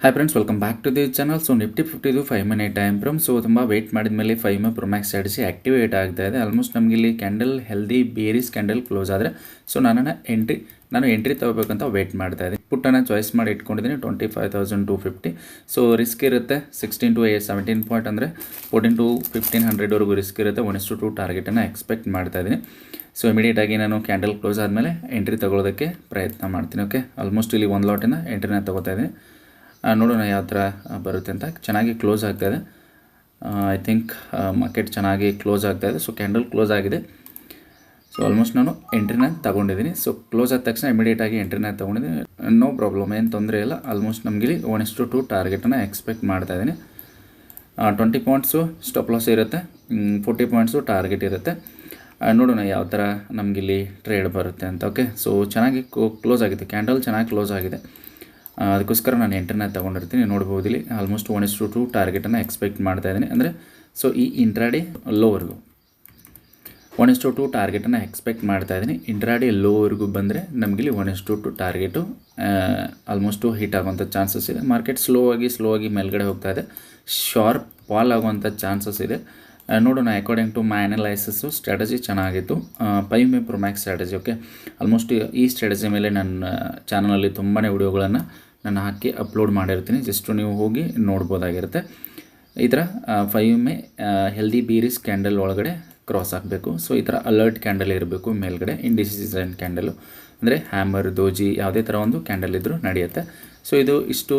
Hi friends welcome back to the channel so Nifty ಫಿಫ್ಟಿದು five minute time from so ತುಂಬ wait ಮಾಡಿದ ಮೇಲೆ five EMA pro max strategy activate ಆಗ್ತಾ ಇದೆ. Almost ನಮಗೆ ಇಲ್ಲಿ candle healthy bearish candle close ಆದರೆ so ನಾನು entry ನಾನು ಎಂಟ್ರಿ ತಗೋಬೇಕಂತ ವೇಟ್ ಮಾಡ್ತಾ ಇದ್ದೀನಿ. ಪುಟ್ಟನ್ನು ಚಾಯ್ಸ್ ಮಾಡಿ ಇಟ್ಕೊಂಡಿದ್ದೀನಿ twenty five thousand two fifty so risk ಇರುತ್ತೆ sixteen to a seventeen point ಅಂದರೆ ಫೋರ್ಟೀನ್ ಟು ಫಿಫ್ಟೀನ್ ಹಂಡ್ರೆಡ್ವರೆಗೂ ರಿಸ್ಕ್ ಇರುತ್ತೆ. ಒನ್ ಇಸ್ ಟು ಟಾರ್ಗೆಟನ್ನು ಎಕ್ಸ್ಪೆಕ್ಟ್ ಮಾಡ್ತಾ ಇದ್ದೀನಿ. ಸೊ ಇಮಿಡಿಯೇಟಾಗಿ ನಾನು ಕ್ಯಾಂಡಲ್ ಕ್ಲೋಸ್ ಆದಮೇಲೆ ಎಂಟ್ರಿ ತಗೊಳ್ಳೋದಕ್ಕೆ ಪ್ರಯತ್ನ ಮಾಡ್ತೀನಿ ಓಕೆ ಆಲ್ಮೋಸ್ಟ್ ಇಲ್ಲಿ ಒಂದು ಲಾಟಿನ ಎಂಟ್ರಿನ ತೊಗೋತಾ ಇದ್ದೀನಿ. ನೋಡೋಣ ಯಾವ ಥರ ಬರುತ್ತೆ ಅಂತ. ಚೆನ್ನಾಗಿ ಕ್ಲೋಸ್ ಆಗ್ತಾಯಿದೆ ಐ ಥಿಂಕ್ ಮಾರ್ಕೆಟ್ ಚೆನ್ನಾಗಿ ಕ್ಲೋಸ್ ಆಗ್ತಾಯಿದೆ ಸೊ ಕ್ಯಾಂಡಲ್ ಕ್ಲೋಸ್ ಆಗಿದೆ. ಸೊ ಆಲ್ಮೋಸ್ಟ್ ನಾನು ಎಂಟ್ರಿನ ತಗೊಂಡಿದ್ದೀನಿ. ಸೊ ಕ್ಲೋಸ್ ಆದ ತಕ್ಷಣ ಇಮಿಡಿಯೇಟಾಗಿ ಎಂಟ್ರಿನ ತೊಗೊಂಡಿದ್ದೀನಿ. ನೋ ಪ್ರಾಬ್ಲಮ್ ಏನು ತೊಂದರೆ ಇಲ್ಲ. ಆಲ್ಮೋಸ್ಟ್ ನಮಗೆ ಇಲ್ಲಿ ಒನ್ ಇಸ್ಟು ಟು ಟಾರ್ಗೆಟನ್ನು ಎಕ್ಸ್ಪೆಕ್ಟ್ ಮಾಡ್ತಾ ಇದ್ದೀನಿ. ಟ್ವೆಂಟಿ ಪಾಯಿಂಟ್ಸು ಸ್ಟಾಪ್ ಲಾಸ್ ಇರುತ್ತೆ. ಫೋರ್ಟಿ ಪಾಯಿಂಟ್ಸು ಟಾರ್ಗೆಟ್ ಇರುತ್ತೆ. ನೋಡೋಣ ಯಾವ ಥರ ನಮಗಿಲ್ಲಿ ಟ್ರೇಡ್ ಬರುತ್ತೆ ಅಂತ. ಓಕೆ ಸೊ ಚೆನ್ನಾಗಿ ಕ್ಲೋಸ್ ಆಗಿದೆ. ಕ್ಯಾಂಡಲ್ ಚೆನ್ನಾಗಿ ಕ್ಲೋಸ್ ಆಗಿದೆ. ಅದಕ್ಕೋಸ್ಕರ ನಾನು ಎಂಟ್ರನ್ನ ತೊಗೊಂಡಿರ್ತೀನಿ ನೋಡ್ಬೋದು ಇಲ್ಲಿ ಆಲ್ಮೋಸ್ಟ್ ಒನ್ ಇಸ್ ಟು ಟಾರ್ಗೆಟನ್ನು ಎಕ್ಸ್ಪೆಕ್ಟ್ ಮಾಡ್ತಾ ಇದ್ದೀನಿ. ಅಂದರೆ ಸೊ ಈ ಇಂಟ್ರಾಡಿ ಲೋವರ್ಗೂ ಒನ್ ಇಷ್ಟು ಟು ಟಾರ್ಗೆಟನ್ನು ಎಕ್ಸ್ಪೆಕ್ಟ್ ಮಾಡ್ತಾ ಇದ್ದೀನಿ. ಇಂಟ್ರಾಡಿ ಲೋವರೆಗೂ ಬಂದರೆ ನಮಗಿಲ್ಲಿ one is to two target almost hit ಆಗುವಂಥ ಚಾನ್ಸಸ್ ಇದೆ. ಮಾರ್ಕೆಟ್ ಸ್ಲೋ ಆಗಿ ಸ್ಲೋ ಆಗಿ ಮೇಲ್ಗಡೆ ಹೋಗ್ತಾ ಇದೆ. ಶಾರ್ಪ್ ಫಾಲ್ ಆಗುವಂಥ ಚಾನ್ಸಸ್ ಇದೆ. ನೋಡೋಣ according to my analysis strategy ಚೆನ್ನಾಗಿತ್ತು. Five EMA pro max strategy okay almost ಈ ಸ್ಟ್ರಾಟಜಿ ಮೇಲೆ ನನ್ನ ಚಾನಲಲ್ಲಿ ತುಂಬಾ ವಿಡಿಯೋಗಳನ್ನು ನಾನು ಹಾಕಿ ಅಪ್ಲೋಡ್ ಮಾಡಿರ್ತೀನಿ. ಜಸ್ಟು ನೀವು ಹೋಗಿ ನೋಡ್ಬೋದಾಗಿರುತ್ತೆ. ಈ ಥರ five EMA healthy bearish candle ಒಳಗಡೆ ಕ್ರಾಸ್ ಆಗಬೇಕು ಸೊ ಈ ಥರ ಅಲರ್ಟ್ ಕ್ಯಾಂಡಲ್ ಇರಬೇಕು ಮೇಲ್ಗಡೆ ಇಂಡಿಸಿಸನ್ ಕ್ಯಾಂಡಲು ಅಂದರೆ ಹ್ಯಾಮರ್ ದೋಜಿ ಯಾವುದೇ ಥರ ಒಂದು ಕ್ಯಾಂಡಲ್ ಇದ್ದರೂ ನಡೆಯುತ್ತೆ. ಸೊ ಇದು ಇಷ್ಟು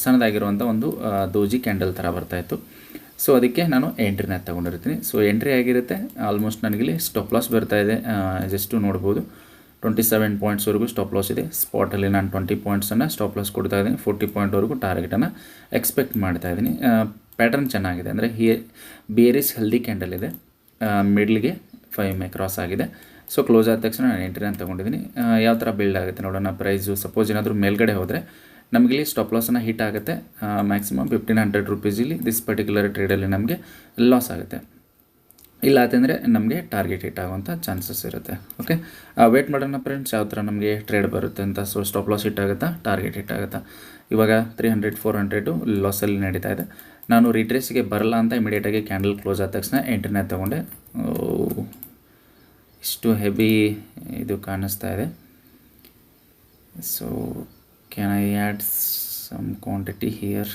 ಸಣ್ಣದಾಗಿರುವಂಥ ಒಂದು ದೋಜಿ ಕ್ಯಾಂಡಲ್ ಥರ ಬರ್ತಾಯಿತ್ತು ಸೊ ಅದಕ್ಕೆ ನಾನು ಎಂಟ್ರಿನ ತೊಗೊಂಡಿರ್ತೀನಿ. ಸೊ ಎಂಟ್ರಿ ಆಗಿರುತ್ತೆ. ಆಲ್ಮೋಸ್ಟ್ ನನಗಿಲ್ಲಿ ಸ್ಟಾಪ್ ಲಾಸ್ ಬರ್ತಾ ಇದೆ. ಜಸ್ಟು ನೋಡ್ಬೋದು. ಟ್ವೆಂಟಿ ಸೆವೆನ್ ಪಾಯಿಂಟ್ಸ್ವರೆಗೂ ಸ್ಟಾಪ್ ಲಾಸ್ ಇದೆ. ಸ್ಪಾಟಲ್ಲಿ ನಾನು ಟ್ವೆಂಟಿ ಪಾಯಿಂಟ್ಸನ್ನು ಸ್ಟಾಪ್ ಲಾಸ್ ಕೊಡ್ತಾ ಇದ್ದೀನಿ. ಫೋರ್ಟಿ ಪಾಯಿಂಟ್ವರೆಗೂ ಟಾರ್ಗೆಟನ್ನು ಎಕ್ಸ್ಪೆಕ್ಟ್ ಮಾಡ್ತಾ ಇದ್ದೀನಿ. ಪ್ಯಾಟರ್ನ್ ಚೆನ್ನಾಗಿದೆ. ಅಂದರೆ ಹಿ ಬೇರಿಸ್ ಹೆಲ್ದಿ ಕ್ಯಾಂಡಲ್ ಇದೆ. ಮಿಡ್ಲ್ಗೆ ಫೈವ್ ಮೇ ಕ್ರಾಸ್ ಆಗಿದೆ. ಸೊ ಕ್ಲೋಸ್ ಆದ ತಕ್ಷಣ ನಾನು ಎಂಟ್ರಿನ ತೊಗೊಂಡಿದ್ದೀನಿ. ಯಾವ ಥರ ಬಿಲ್ಡ್ ಆಗುತ್ತೆ ನೋಡೋಣ. ಪ್ರೈಸು ಸಪೋಸ್ ಏನಾದರೂ ಮೇಲ್ಗಡೆ ಹೋದರೆ ನಮಗಿಲ್ಲಿ ಸ್ಟಾಪ್ ಲಾಸನ್ನು ಹಿಟ್ ಆಗುತ್ತೆ. ಮ್ಯಾಕ್ಸಿಮಮ್ ಫಿಫ್ಟೀನ್ ಹಂಡ್ರೆಡ್ ರುಪೀಸಲ್ಲಿ ದಿಸ್ ಪರ್ಟಿಕ್ಯುಲರ್ ಟ್ರೇಡಲ್ಲಿ ನಮಗೆ ಲಾಸ್ ಆಗುತ್ತೆ. ಇಲ್ಲ ಅಂತಂದರೆ ನಮಗೆ ಟಾರ್ಗೆಟ್ ಹಿಟ್ ಆಗುವಂಥ ಚಾನ್ಸಸ್ ಇರುತ್ತೆ. ಓಕೆ ವೇಟ್ ಮಾಡೋಣ ಫ್ರೆಂಡ್ಸ್ ಯಾವ ಥರ ನಮಗೆ ಟ್ರೇಡ್ ಬರುತ್ತೆ ಅಂತ. ಸೊ ಸ್ಟಾಪ್ ಲಾಸ್ ಹಿಟ್ ಆಗುತ್ತಾ? ಟಾರ್ಗೆಟ್ ಹಿಟ್ ಆಗುತ್ತಾ? ಇವಾಗ ತ್ರೀ ಹಂಡ್ರೆಡ್ ಫೋರ್ ಹಂಡ್ರೆಡು ಲಾಸಲ್ಲಿ ನಡೀತಾ ಇದೆ. ನಾನು ರಿಟ್ರೇಸ್ಗೆ ಬರಲ್ಲ ಅಂತ ಇಮಿಡಿಯೇಟಾಗಿ ಕ್ಯಾಂಡಲ್ ಕ್ಲೋಸ್ ಆದ ತಕ್ಷಣ ಎಂಟನೇ ತೊಗೊಂಡೆ. ಇಷ್ಟು ಹೆವಿ ಇದು ಕಾಣಿಸ್ತಾ ಇದೆ. So can I add some quantity here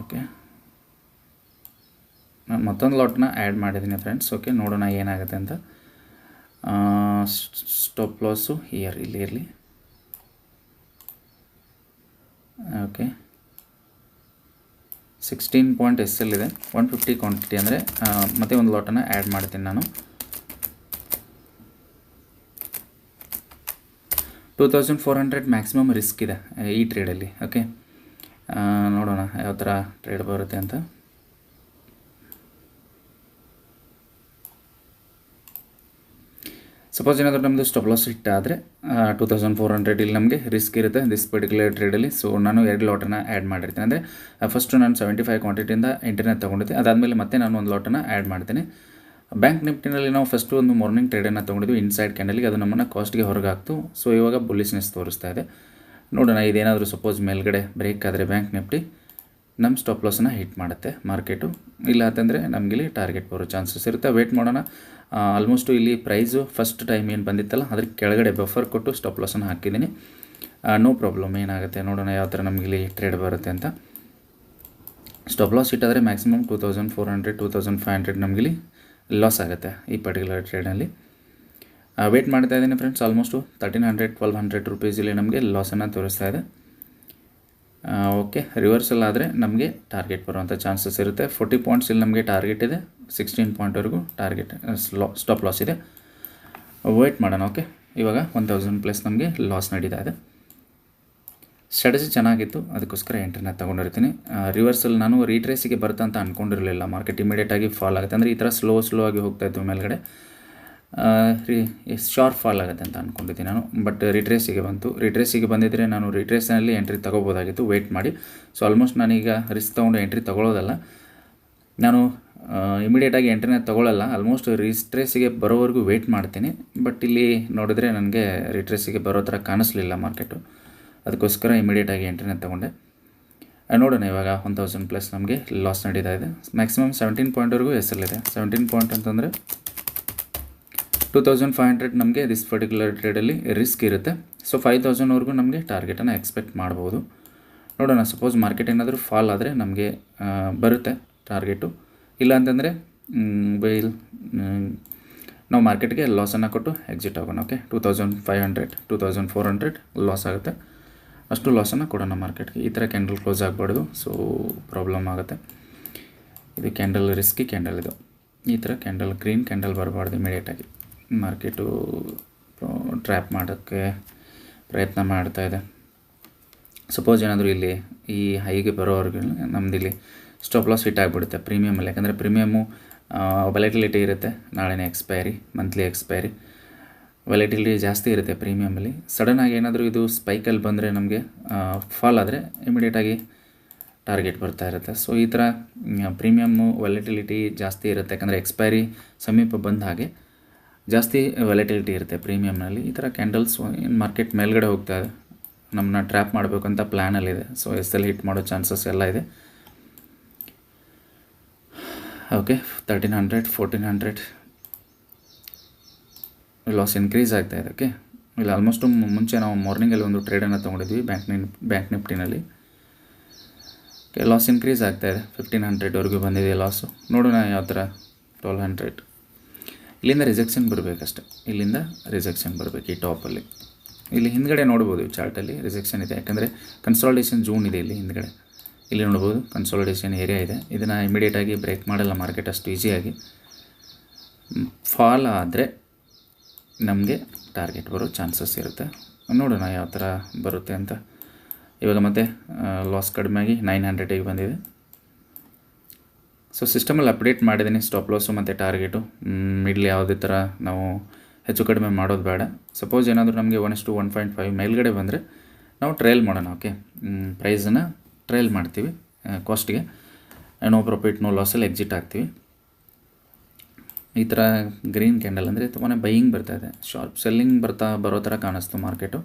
okay. ನಾನು ಮತ್ತೊಂದು ಲಾಟ್ನ ಆ್ಯಡ್ ಮಾಡಿದ್ದೀನಿ ಫ್ರೆಂಡ್ಸ್ ಓಕೆ, ನೋಡೋಣ ಏನಾಗುತ್ತೆ ಅಂತ. ಸ್ಟಾಪ್ ಲಾಸು ಇಯರ್ ಇಲ್ಲಿ ಇರಲಿ okay. Sixteen point S L ಇದೆ. ಒನ್ ಫಿಫ್ಟಿ ಕ್ವಾಂಟಿಟಿ ಅಂದರೆ ಮತ್ತೆ ಒಂದು ಲಾಟನ್ನು ಆ್ಯಡ್ ಮಾಡ್ತೀನಿ ನಾನು. Two thousand four hundred maximum risk ಇದೆ, ಈ ಟ್ರೇಡಲ್ಲಿ ಓಕೆ. ನೋಡೋಣ ಯಾವ ಥರ ಟ್ರೇಡ್ ಬರುತ್ತೆ ಅಂತ. ಸಪೋಸ್ ಏನಾದರೂ ನಮ್ಮದು ಸ್ಟಾಪ್ ಲಾಸ್ ಹಿಟ್ ಆದರೆ ಟೂ ತೌಸಂಡ್ ಫೋರ್ ಹಂಡ್ರೆಡ್ ಇಲ್ಲಿ ನಮಗೆ ರಿಸ್ಕ್ ಇರುತ್ತೆ ದಿಸ್ ಪರ್ಟಿಕ್ಯುಲರ್ ಟ್ರೇಡಲ್ಲಿ ಸೊ ನಾನು ಎರಡು ಲಾಟನ್ನ ಆ್ಯಡ್ ಮಾಡಿರ್ತೀನಿ. ಅಂದರೆ ಫಸ್ಟು ನಾನು ಸೆವೆಂಟಿ ಫೈವ್ ಕ್ವಾಂಟಿಟಿಯಿಂದ ಇಂಟರ್ನೆಟ್ ತೊಗೊಂಡಿದ್ದೆ. ಅದಾದಮೇಲೆ ಮತ್ತೆ ನಾನು ಒಂದು ಲಾಟನ್ನು ಆ್ಯಡ್ ಮಾಡ್ತೀನಿ. ಬ್ಯಾಂಕ್ ನಿಫ್ಟಿನಲ್ಲಿ ನಾವು ಫಸ್ಟು ಒಂದು ಮಾರ್ನಿಂಗ್ ಟ್ರೇಡನ್ನು ತೊಗೊಂಡಿದ್ವಿ. ಇನ್ಸೈಡ್ ಕ್ಯಾಂಡಲ್ಗೆ ಅದು ನಮ್ಮನ್ನು ಕಾಸ್ಟ್ಗೆ ಹೊರಗಾಕ್ತು. ಸೊ ಇವಾಗ ಬುಲ್ಲಿಸ್ನೆಸ್ ತೋರಿಸ್ತಾ ಇದೆ. ನೋಡೋಣ, ಇದೇನಾದರೂ ಸಪೋಸ್ ಮೇಲ್ಗಡೆ ಬ್ರೇಕ್ ಆದರೆ ಬ್ಯಾಂಕ್ ನಿಫ್ಟಿ ನಮ್ಮ ಸ್ಟಾಪ್ ಲಾಸನ್ನು ಹಿಟ್ ಮಾಡುತ್ತೆ ಮಾರ್ಕೆಟು ಇಲ್ಲ ಅಂತಂದರೆ ನಮಗಿಲ್ಲಿ ಟಾರ್ಗೆಟ್ ಬರೋ ಚಾನ್ಸಸ್ ಇರುತ್ತೆ. ವೇಟ್ ಮಾಡೋಣ. ಆಲ್ಮೋಸ್ಟು ಇಲ್ಲಿ ಪ್ರೈಸು ಫಸ್ಟ್ ಟೈಮ್ ಏನು ಬಂದಿತ್ತಲ್ಲ, ಅದ್ರ ಕೆಳಗಡೆ ಬಫರ್ ಕೊಟ್ಟು ಸ್ಟಾಪ್ ಲಾಸನ್ನು ಹಾಕಿದ್ದೀನಿ. ನೋ ಪ್ರಾಬ್ಲಮ್ ಏನಾಗುತ್ತೆ? ನೋಡೋಣ ಯಾವ ಥರ ಇಲ್ಲಿ ಟ್ರೇಡ್ ಬರುತ್ತೆ ಅಂತ. Stop loss ಇಟ್ಟಾದರೆ maximum two thousand four hundred two thousand five hundred ನಮಗಿಲ್ಲಿ ಲಾಸ್ ಆಗುತ್ತೆ ಈ ಪರ್ಟಿಕ್ಯುಲರ್ ಟ್ರೇಡಲ್ಲಿ ವೇಟ್ ಮಾಡ್ತಾ ಇದ್ದೀನಿ friends almost thirteen hundred twelve hundred ರುಪೀಸಲ್ಲಿ ನಮಗೆ ಲಾಸನ್ನು ತೋರಿಸ್ತಾ ಇದೆ. ಓಕೆ ರಿವರ್ಸಲ್ ಆದರೆ ನಮಗೆ ಟಾರ್ಗೆಟ್ ಬರುವಂಥ ಚಾನ್ಸಸ್ ಇರುತ್ತೆ. ಫೋರ್ಟಿ ಪಾಯಿಂಟ್ಸ್ ಇಲ್ಲಿ ನಮಗೆ ಟಾರ್ಗೆಟ್ ಇದೆ. ಸಿಕ್ಸ್ಟೀನ್ ಪಾಯಿಂಟ್ವರೆಗೂ ಟಾರ್ಗೆಟ್ ಸ್ಲಾ ಸ್ಟಾಪ್ ಲಾಸ್ ಇದೆ. ವೇಟ್ ಮಾಡೋಣ ಓಕೆ ಇವಾಗ ಒನ್ ತೌಸಂಡ್ ಪ್ಲಸ್ ನಮಗೆ ಲಾಸ್ ನಡೀತಾ ಇದೆ. ಸ್ಟ್ರಾಟಜಿ ಚೆನ್ನಾಗಿತ್ತು. ಅದಕ್ಕೋಸ್ಕರ ಎಂಟ್ರನ್ನ ತೊಗೊಂಡಿರ್ತೀನಿ. ರಿವರ್ಸಲ್ ನಾನು ರೀಟ್ರೇಸಿಗೆ ಬರುತ್ತೆ ಅಂತ ಅಂದ್ಕೊಂಡಿರಲಿಲ್ಲ ಮಾರ್ಕೆಟ್ ಇಮಿಡಿಯೇಟಾಗಿ ಫಾಲ್ ಆಗುತ್ತೆ. ಅಂದರೆ ಈ ಥರ ಸ್ಲೋ ಸ್ಲೋ ಆಗಿ ಹೋಗ್ತಾ ಇತ್ತು ಮೇಲ್ಗಡೆ. ರೀ ಶಾರ್ಪ್ ಫಾಲ್ ಆಗುತ್ತೆ ಅಂತ ಅಂದ್ಕೊಂಡಿದ್ದೀನಿ ನಾನು. ಬಟ್ ರಿಟ್ರೇಸಿಗೆ ಬಂತು. ರಿಟ್ರೇಸಿಗೆ ಬಂದಿದ್ದರೆ ನಾನು ರಿಟ್ರೇಸ್ನಲ್ಲಿ ಎಂಟ್ರಿ ತೊಗೋಬೋದಾಗಿತ್ತು. ವೆಯ್ಟ್ ಮಾಡಿ. ಸೊ ಆಲ್ಮೋಸ್ಟ್ ನಾನೀಗ ರಿಸ್ಕ್ ತೊಗೊಂಡು ಎಂಟ್ರಿ ತೊಗೊಳ್ಳೋದಲ್ಲ ನಾನು ಇಮಿಡಿಯೇಟಾಗಿ ಎಂಟ್ರಿನ ತೊಗೊಳ್ಳಲ್ಲ ಆಲ್ಮೋಸ್ಟ್ ರಿಟ್ರೇಸಿಗೆ ಬರೋವರೆಗೂ ವೆಯ್ಟ್ ಮಾಡ್ತೀನಿ. ಬಟ್ ಇಲ್ಲಿ ನೋಡಿದ್ರೆ ನನಗೆ ರಿಟ್ರೇಸಿಗೆ ಬರೋ ಥರ ಕಾಣಿಸ್ಲಿಲ್ಲ ಮಾರ್ಕೆಟು ಅದಕ್ಕೋಸ್ಕರ ಇಮಿಡಿಯೇಟಾಗಿ ಎಂಟ್ರಿನ ತೊಗೊಂಡೆ. ನೋಡೋಣ ಇವಾಗ ಒನ್ ತೌಸಂಡ್ ಪ್ಲಸ್ ನಮಗೆ ಲಾಸ್ ನಡೀತಾ ಇದೆ. ಮ್ಯಾಕ್ಸಿಮಮ್ ಸೆವೆಂಟೀನ್ ಪಾಯಿಂಟ್ವರೆಗೂ ಹೆಸರಲ್ಲಿದೆ ಸೆವೆಂಟೀನ್ ಪಾಯಿಂಟ್ ಅಂತಂದರೆ ಟೂ ತೌಸಂಡ್ ಫೈವ್ ಹಂಡ್ರೆಡ್ ನಮಗೆ ದಿಸ್ ಪರ್ಟಿಕ್ಯುಲರ್ ಟ್ರೇಡಲ್ಲಿ ರಿಸ್ಕ್ ಇರುತ್ತೆ. ಸೊ ಫೈವ್ ತೌಸಂಡ್ವರೆಗೂ ನಮಗೆ ಟಾರ್ಗೆಟನ್ನು ಎಕ್ಸ್ಪೆಕ್ಟ್ ಮಾಡ್ಬೋದು. ನೋಡೋಣ ಸಪೋಸ್ ಮಾರ್ಕೆಟ್ ಏನಾದರೂ ಫಾಲ್ ಆದರೆ ನಮಗೆ ಬರುತ್ತೆ ಟಾರ್ಗೆಟು ಇಲ್ಲ ಅಂತಂದರೆ ಬೈಲ್ ನಾವು ಮಾರ್ಕೆಟ್ಗೆ ಲಾಸನ್ನು ಕೊಟ್ಟು ಎಕ್ಸಿಟ್ ಆಗೋಣ okay two thousand five hundred two thousand four hundred loss ಆಗುತ್ತೆ. ಅಷ್ಟು ಲಾಸನ್ನು ಕೊಡೋಣ ಮಾರ್ಕೆಟ್ಗೆ ಈ ಥರ ಕ್ಯಾಂಡಲ್ ಕ್ಲೋಸ್ ಆಗಬಾರ್ದು ಸೊ ಪ್ರಾಬ್ಲಮ್ ಆಗುತ್ತೆ. ಇದು ಕ್ಯಾಂಡಲ್ ರಿಸ್ಕಿ ಕ್ಯಾಂಡಲ್ ಇದು. ಈ ಥರ ಕ್ಯಾಂಡಲ್ ಗ್ರೀನ್ ಕ್ಯಾಂಡಲ್ ಬರಬಾರ್ದು ಇಮಿಡಿಯೇಟಾಗಿ ಮಾರ್ಕೆಟು ಟ್ರ್ಯಾಪ್ ಮಾಡೋಕ್ಕೆ ಪ್ರಯತ್ನ ಮಾಡ್ತಾ ಇದೆ. ಸಪೋಸ್ ಏನಾದರೂ ಇಲ್ಲಿ ಈ ಹೈಗೆ ಬರೋವ್ರಿಗೆ ಇಲ್ಲಿ ಸ್ಟಾಪ್ ಲಾಸ್ ಹಿಟ್ ಆಗಿಬಿಡುತ್ತೆ ಪ್ರೀಮಿಯಮಲ್ಲಿ ಯಾಕಂದರೆ ಪ್ರೀಮಿಯಮು ವೆಲೆಟಿಲಿಟಿ ಇರುತ್ತೆ. ನಾಳೆನೇ ಎಕ್ಸ್ಪೈರಿ ಮಂತ್ಲಿ ಎಕ್ಸ್ಪೈರಿ ವೆಲೆಟಿಲಿಟಿ ಜಾಸ್ತಿ ಇರುತ್ತೆ ಪ್ರೀಮಿಯಮಲ್ಲಿ ಸಡನ್ನಾಗಿ ಏನಾದರೂ ಇದು ಸ್ಪೈಕಲ್ಲಿ ಬಂದರೆ ನಮಗೆ ಫಾಲ್ ಆದರೆ ಇಮಿಡಿಯೇಟಾಗಿ ಟಾರ್ಗೆಟ್ ಬರ್ತಾ ಇರುತ್ತೆ. ಸೊ ಈ ಥರ ಪ್ರೀಮಿಯಮ್ಮು ವೆಲೆಟಿಲಿಟಿ ಜಾಸ್ತಿ ಇರುತ್ತೆ. ಯಾಕಂದರೆ ಎಕ್ಸ್ಪೈರಿ ಸಮೀಪ ಬಂದ ಹಾಗೆ ಜಾಸ್ತಿ ವ್ಯಾಲಿಟಿಲಿಟಿ ಇರುತ್ತೆ ಪ್ರೀಮಿಯಮ್ನಲ್ಲಿ ಈ ಥರ ಕ್ಯಾಂಡಲ್ಸ್ ಮಾರ್ಕೆಟ್ ಮೇಲ್ಗಡೆ ಹೋಗ್ತಾ ಇದೆ. ನಮ್ಮನ್ನ ಟ್ರ್ಯಾಪ್ ಮಾಡಬೇಕು ಅಂತ ಪ್ಲ್ಯಾನಲ್ಲಿದೆ ಸೊ ಎಸ್ ಎಲ್ ಹಿಟ್ ಮಾಡೋ ಚಾನ್ಸಸ್ ಎಲ್ಲ ಇದೆ. Okay thirteen hundred fourteen hundred loss increase ಆಗ್ತಾ ಇದೆ. ಓಕೆ ಇಲ್ಲಿ ಆಲ್ಮೋಸ್ಟು ಮುಂಚೆ ನಾವು ಮಾರ್ನಿಂಗಲ್ಲಿ ಒಂದು ಟ್ರೇಡನ್ನು ತೊಗೊಂಡಿದ್ವಿ ಬ್ಯಾಂಕ್ ನಿನ್ ಬ್ಯಾಂಕ್ ನಿಫ್ಟಿನಲ್ಲಿ ಓಕೆ ಲಾಸ್ ಇನ್ಕ್ರೀಸ್ ಆಗ್ತಾ ಇದೆ. ಫಿಫ್ಟೀನ್ ಹಂಡ್ರೆಡ್ವರೆಗೂ ಬಂದಿದೆ ಲಾಸು ನೋಡೋಣ ಯಾವ ಥರ ಟ್ವೆಲ್ ಹಂಡ್ರೆಡ್ ಇಲ್ಲಿಂದ ರಿಜೆಕ್ಷನ್ ಬರಬೇಕಷ್ಟೆ. ಇಲ್ಲಿಂದ ರಿಜೆಕ್ಷನ್ ಬರಬೇಕು ಈ ಟಾಪಲ್ಲಿ ಇಲ್ಲಿ ಹಿಂದ್ಗಡೆ ನೋಡ್ಬೋದು ಈ ಚಾರ್ಟಲ್ಲಿ ರಿಜೆಕ್ಷನ್ ಇದೆ. ಯಾಕಂದರೆ ಕನ್ಸಾಲಿಡೇಷನ್ ಜೂನ್ ಇದೆ ಇಲ್ಲಿ ಹಿಂದ್ಗಡೆ. ಇಲ್ಲಿ ನೋಡ್ಬೋದು ಕನ್ಸಾಲಿಡೇಷನ್ ಏರಿಯಾ ಇದೆ. ಇದನ್ನು ಇಮಿಡಿಯೇಟಾಗಿ ಬ್ರೇಕ್ ಮಾಡಲ್ಲ ಮಾರ್ಕೆಟ್ ಅಷ್ಟು ಈಸಿಯಾಗಿ ಫಾಲ್ ಆದರೆ ನಮಗೆ ಟಾರ್ಗೆಟ್ ಬರೋ ಚಾನ್ಸಸ್ ಇರುತ್ತೆ. ನೋಡೋಣ ಯಾವ ಥರ ಬರುತ್ತೆ ಅಂತ. ಇವಾಗ ಮತ್ತೆ ಲಾಸ್ ಕಡಿಮೆ ಆಗಿ ನೈನ್ ಹಂಡ್ರೆಡಿಗೆ ಬಂದಿದೆ. ಸೊ ಸಿಸ್ಟಮಲ್ಲಿ ಅಪ್ಡೇಟ್ ಮಾಡಿದ್ದೀನಿ ಸ್ಟಾಪ್ ಲಾಸು ಮತ್ತು ಟಾರ್ಗೆಟು ಮಿಡ್ಲ್ ಯಾವುದೇ ಥರ ನಾವು ಹೆಚ್ಚು ಕಡಿಮೆ ಮಾಡೋದು ಬೇಡ. ಸಪೋಸ್ ಏನಾದರೂ ನಮಗೆ one to one point five ಮೇಲ್ಗಡೆ ಬಂದರೆ ನಾವು ಟ್ರಯಲ್ ಮಾಡೋಣ ಓಕೆ ಪ್ರೈಸನ್ನು ಟ್ರಯಲ್ ಮಾಡ್ತೀವಿ ಕಾಸ್ಟ್ಗೆ ನೋ ಪ್ರಾಫಿಟ್ ನೋ ಲಾಸಲ್ಲಿ ಎಕ್ಸಿಟ್ ಆಗ್ತೀವಿ. ಈ ಥರ ಗ್ರೀನ್ ಕ್ಯಾಂಡಲ್ ಅಂದರೆ ತುಂಬಾ ಬೈಯಿಂಗ್ ಬರ್ತಾ ಇದೆ. ಶಾರ್ಪ್ ಸೆಲ್ಲಿಂಗ್ ಬರ್ತಾ ಬರೋ ಥರ ಕಾಣಿಸ್ತು ಮಾರ್ಕೆಟು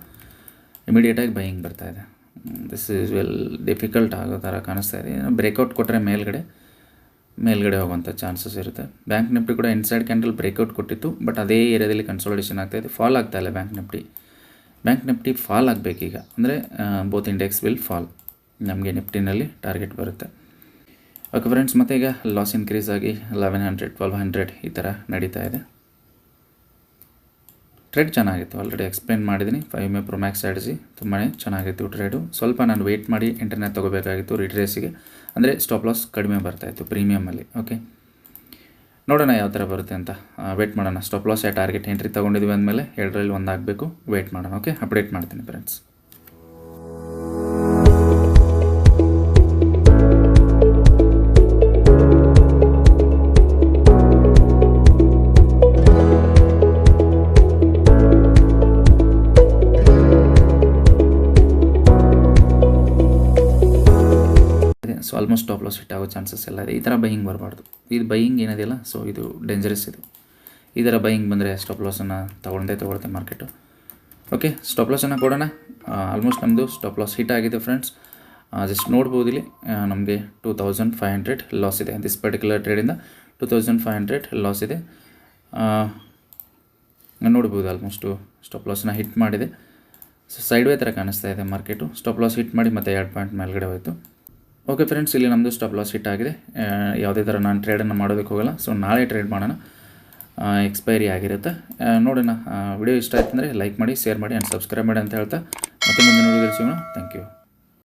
ಇಮಿಡಿಯೇಟಾಗಿ ಬೈಯಿಂಗ್ ಬರ್ತಾ ಇದೆ. ದಿಸ್ ಈಸ್ ವೆಲ್ ಡಿಫಿಕಲ್ಟ್ ಆಗೋ ಥರ ಕಾಣಿಸ್ತಾ ಇದೆ. ಬ್ರೇಕೌಟ್ ಕೊಟ್ಟರೆ ಮೇಲ್ಗಡೆ ಮೇಲ್ಗಡೆ ಹೋಗುವಂಥ ಚಾನ್ಸಸ್ ಇರುತ್ತೆ. ಬ್ಯಾಂಕ್ ನಿಫ್ಟಿ ಕೂಡ ಇನ್ಸೈಡ್ ಕ್ಯಾಂಡಲ್ ಬ್ರೇಕೌಟ್ ಕೊಟ್ಟಿತ್ತು ಬಟ್ ಅದೇ ಏರಿಯಾದಲ್ಲಿ ಕನ್ಸಾಲಿಡೇಷನ್ ಆಗ್ತಾ ಇದೆ ಫಾಲ್ ಆಗ್ತಾ ಇಲ್ಲ bank Nifty. Bank Nifty fall ಆಗಬೇಕೀಗ. ಅಂದರೆ ಬೋತ್ ಇಂಡೆಕ್ಸ್ ವಿಲ್ ಫಾಲ್ ನಮಗೆ ನಿಫ್ಟಿನಲ್ಲಿ ಟಾರ್ಗೆಟ್ ಬರುತ್ತೆ. ಓಕೆ ಫ್ರೆಂಡ್ಸ್ ಮತ್ತೆ ಈಗ ಲಾಸ್ ಇನ್ಕ್ರೀಸ್ ಆಗಿ ಲೆವೆನ್ ಹಂಡ್ರೆಡ್ ಟ್ವೆಲ್ವ್ ಹಂಡ್ರೆಡ್ ಈ ಥರ ನಡೀತಾ ಇದೆ. ಟ್ರೇಡ್ ಚೆನ್ನಾಗಿತ್ತು. ಆಲ್ರೆಡಿ ಎಕ್ಸ್ಪ್ಲೇನ್ ಮಾಡಿದ್ದೀನಿ ಫೈವ್ ಮೇ ಪ್ರೊಮ್ಯಾಕ್ಸ್ ಆಡಿಸಿ ತುಂಬಾ ಚೆನ್ನಾಗಿತ್ತು ಟ್ರೇಡು ಸ್ವಲ್ಪ ನಾನು ವೆಯ್ಟ್ ಮಾಡಿ ಇಂಟರ್ನೆಟ್ ತೊಗೋಬೇಕಾಗಿತ್ತು ರಿಟ್ರೇಸಿಗೆ ಅಂದರೆ ಸ್ಟಾಪ್ ಲಾಸ್ ಕಡಿಮೆ ಬರ್ತಾಯಿತ್ತು ಪ್ರೀಮಿಯಮಲ್ಲಿ ಓಕೆ ನೋಡೋಣ ಯಾವ ಥರ ಬರುತ್ತೆ ಅಂತ. ವೆಯ್ಟ್ ಮಾಡೋಣ. ಸ್ಟಾಪ್ ಲಾಸ್ ಯಾ ಟಾರ್ಗೆಟ್ ಎಂಟ್ರಿ ತೊಗೊಂಡಿದ್ವಿ ಅಂದಮೇಲೆ ಎರಡರಲ್ಲಿ ಒಂದು ಆಗಬೇಕು. ವೆಯ್ಟ್ ಮಾಡೋಣ. ಓಕೆ ಅಪ್ಡೇಟ್ ಮಾಡ್ತೀನಿ friends so almost stop loss hit ಆಗೋ ಚಾನ್ಸಸ್ ಎಲ್ಲ ಇದೆ. ಈ ಥರ ಬೈಯಿಂಗ್ ಬರಬಾರ್ದು. ಇದು ಬೈಯಿಂಗ್ ಏನಿದೆಯಲ್ಲ ಸೊ ಇದು ಡೇಂಜರಸ್ ಇದು. ಈ ಥರ ಬೈಯಿಂಗ್ ಬಂದರೆ ಸ್ಟಾಪ್ ಲಾಸನ್ನು ತೊಗೊಂಡೇ ತೊಗೊಳುತ್ತೆ ಮಾರ್ಕೆಟು ಓಕೆ ಸ್ಟಾಪ್ ಲಾಸನ್ನು ಕೊಡೋಣ. ಆಲ್ಮೋಸ್ಟ್ ನಮ್ಮದು ಸ್ಟಾಪ್ ಲಾಸ್ ಹಿಟ್ ಆಗಿದೆ ಫ್ರೆಂಡ್ಸ್ ಜಸ್ಟ್ ನೋಡ್ಬೋದು ಇಲ್ಲಿ. ನಮಗೆ two thousand five hundred loss ಇದೆ. This particular ಟ್ರೇಡಿಂದ two thousand five hundred loss ಇದೆ. ನೋಡ್ಬೋದು ಆಲ್ಮೋಸ್ಟು ಸ್ಟಾಪ್ ಲಾಸನ್ನ ಹಿಟ್ ಮಾಡಿದೆ. ಸೊ ಸೈಡ್ ವೇ ಥರ ಕಾಣಿಸ್ತಾ ಇದೆ ಮಾರ್ಕೆಟು ಸ್ಟಾಪ್ ಲಾಸ್ ಹಿಟ್ ಮಾಡಿ ಮತ್ತೆ ಎರಡು ಪಾಯಿಂಟ್ ಮೇಲ್ಗಡೆ ಹೋಯಿತು. ಓಕೆ ಫ್ರೆಂಡ್ಸ್ ಇಲ್ಲಿ ನಮ್ಮದು ಸ್ಟಾಪ್ ಲಾಸ್ ಹಿಟ್ ಆಗಿದೆ. ಯಾವುದೇ ಥರ ನಾನು ಟ್ರೇಡನ್ನು ಮಾಡೋದಕ್ಕೆ ಹೋಗಲ್ಲ. ಸೊ ನಾಳೆ ಟ್ರೇಡ್ ಮಾಡೋಣ. ಎಕ್ಸ್ಪೈರಿ ಆಗಿರುತ್ತೆ. ನೋಡೋಣ. ವಿಡಿಯೋ ಇಷ್ಟ ಆಯ್ತು ಅಂದರೆ ಲೈಕ್ ಮಾಡಿ ಶೇರ್ ಮಾಡಿ ಆ್ಯಂಡ್ ಸಬ್ಸ್ಕ್ರೈಬ್ ಮಾಡಿ ಅಂತ ಹೇಳ್ತಾ. ಮತ್ತೆ ಮುಂದೆ ನೋಡಿದ್ರೆ ಸಿಗೋಣ. Thank you